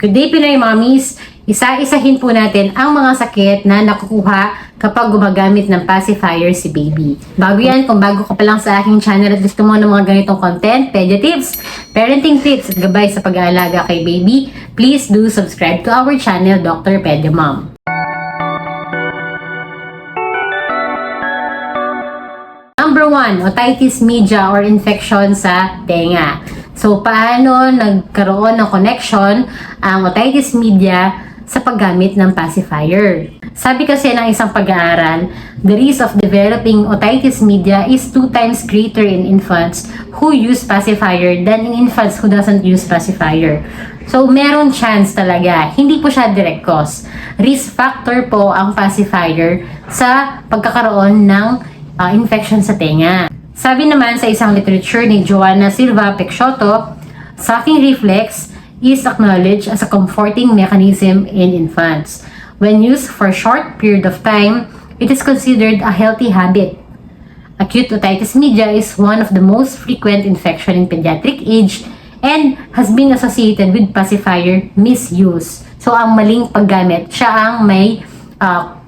Good day Pinoy Mommies! Isa-isahin po natin ang mga sakit na nakukuha kapag gumagamit ng pacifier si baby. Bago yan, kung bago ka pa lang sa aking channel at gusto mo ng mga ganitong content, pedia tips, parenting tips at gabay sa pag-aalaga kay baby, please do subscribe to our channel, Dr. Pedia Mom. Number one, otitis media or infection sa tenga. So, paano nagkaroon ng connection ang otitis media sa paggamit ng pacifier? Sabi kasi ng isang pag-aaral, the risk of developing otitis media is two times greater in infants who use pacifier than in infants who doesn't use pacifier. So, meron chance talaga. Hindi po siya direct cause. Risk factor po ang pacifier sa pagkakaroon ng uh, infection sa tenga. Sabi naman sa isang literature ni Joanna Silva Peixoto, sucking reflex is acknowledged as a comforting mechanism in infants. When used for a short period of time, it is considered a healthy habit. Acute otitis media is one of the most frequent infection in pediatric age and has been associated with pacifier misuse. So, ang maling paggamit, siya ang may uh,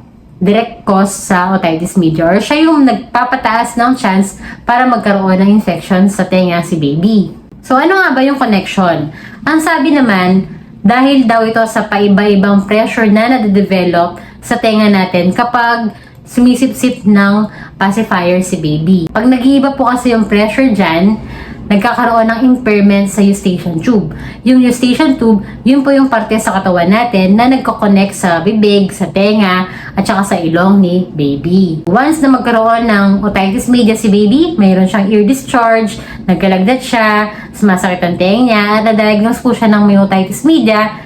direct cause sa otitis media or siya yung nagpapataas ng chance para magkaroon ng infection sa tenga si baby. So ano nga ba yung connection? Ang sabi naman, dahil daw ito sa paiba-ibang pressure na nade-develop sa tenga natin kapag sumisip-sip ng pacifier si baby. Pag nag-iiba po kasi yung pressure dyan, nagkakaroon ng impairment sa eustachian tube. Yung eustachian tube, yun po yung parte sa katawan natin na nagko-connect sa bibig, sa tenga, at saka sa ilong ni baby. Once na magkaroon ng otitis media si baby, mayroon siyang ear discharge, nagkalagdat siya, sumasakit ang tenga, at na-diagnose po siya ng may otitis media,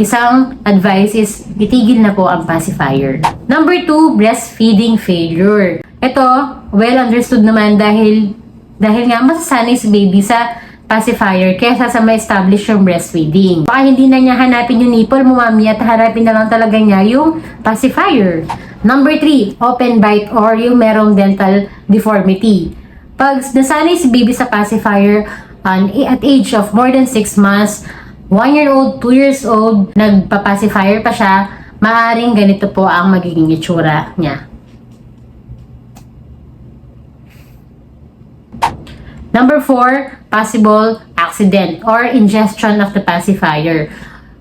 isang advice is itigil na po ang pacifier. Number two, breastfeeding failure. Ito, well understood naman dahil dahil nga masasanay si baby sa pacifier kaysa sa ma-establish yung breastfeeding. Baka hindi na niya hanapin yung nipple mo mami at hanapin na lang talaga niya yung pacifier. Number 3, open bite or yung merong dental deformity. Pag nasanay si baby sa pacifier um, at age of more than 6 months, 1 year old, 2 years old, nagpa-pacifier pa siya, maaring ganito po ang magiging itsura niya. Number four, possible accident or ingestion of the pacifier.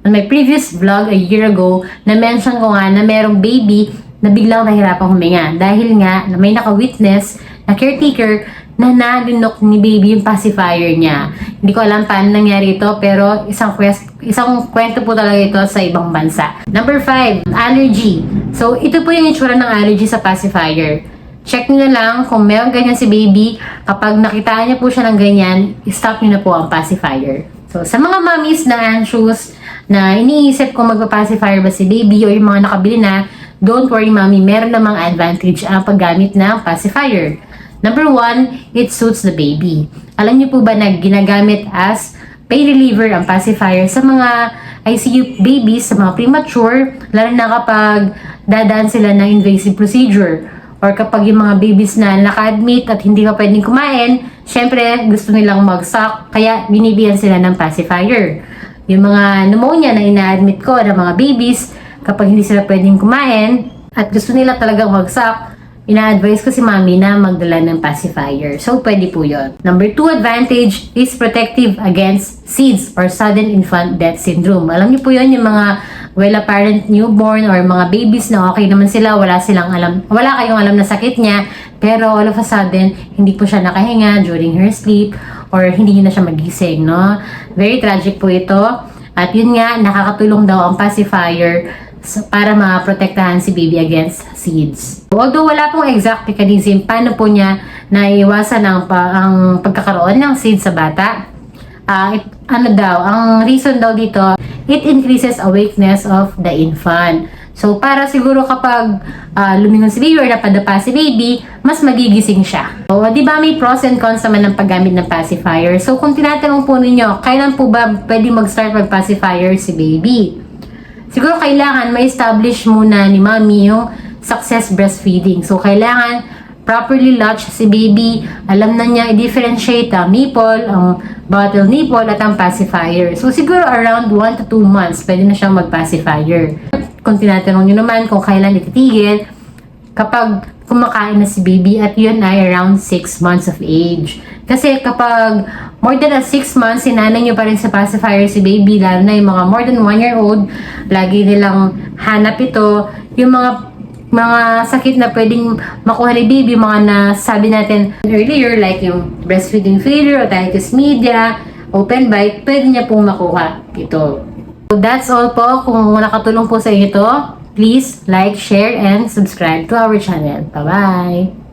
On my previous vlog a year ago, na-mention ko nga na merong baby na biglang nahirapang huminga dahil nga may naka-witness na caretaker na nalinok ni baby yung pacifier niya. Hindi ko alam paano nangyari ito pero isang quest, isang kwento po talaga ito sa ibang bansa. Number five, allergy. So ito po yung itsura ng allergy sa pacifier. Check nyo na lang kung meron ganyan si baby. Kapag nakita niya po siya ng ganyan, stop nyo na po ang pacifier. So, sa mga mommies na anxious, na iniisip kung magpa-pacifier ba si baby o yung mga nakabili na, don't worry mommy, meron namang advantage ang paggamit ng pacifier. Number one, it suits the baby. Alam niyo po ba na ginagamit as pain reliever ang pacifier sa mga ICU babies, sa mga premature, lalo na kapag dadaan sila ng invasive procedure or kapag yung mga babies na naka-admit at hindi pa pwedeng kumain, syempre gusto nilang mag-suck, kaya binibigyan sila ng pacifier. Yung mga pneumonia na ina-admit ko ng mga babies, kapag hindi sila pwedeng kumain at gusto nila talagang mag-suck, ina-advise ko si mami na magdala ng pacifier. So, pwede po yun. Number two advantage is protective against SIDS or sudden infant death syndrome. Alam niyo po yun, yung mga well apparent newborn or mga babies na okay naman sila, wala silang alam, wala kayong alam na sakit niya, pero all of a sudden, hindi po siya nakahinga during her sleep or hindi na siya magising, no? Very tragic po ito. At yun nga, nakakatulong daw ang pacifier para maprotektahan si baby against SIDS. Although wala pong exact mechanism paano po niya naiwasan ang, ang pagkakaroon ng SIDS sa bata, uh, ano daw, ang reason daw dito, it increases awakeness of the infant. So, para siguro kapag uh, lumingon si baby or napadapa si baby, mas magigising siya. So, di ba may pros and cons naman ng paggamit ng pacifier? So, kung tinatanong po ninyo, kailan po ba pwede mag-start mag-pacifier si baby? Siguro kailangan may establish muna ni mommy yung success breastfeeding. So, kailangan properly latch si baby, alam na niya i-differentiate ang nipple, ang bottle nipple at ang pacifier. So siguro around 1 to 2 months, pwede na siyang mag-pacifier. Kung tinatanong niyo naman kung kailan ititigil, kapag kumakain na si baby at yun ay around 6 months of age. Kasi kapag more than 6 months, sinanay nyo pa rin sa pacifier si baby, lalo na yung mga more than 1 year old, lagi nilang hanap ito, yung mga mga sakit na pwedeng makuha ni baby, mga nasabi natin earlier, like yung breastfeeding failure, otitis media, open bite, pwede niya pong makuha ito. So that's all po. Kung nakatulong po sa inyo ito, please like, share, and subscribe to our channel. Bye-bye!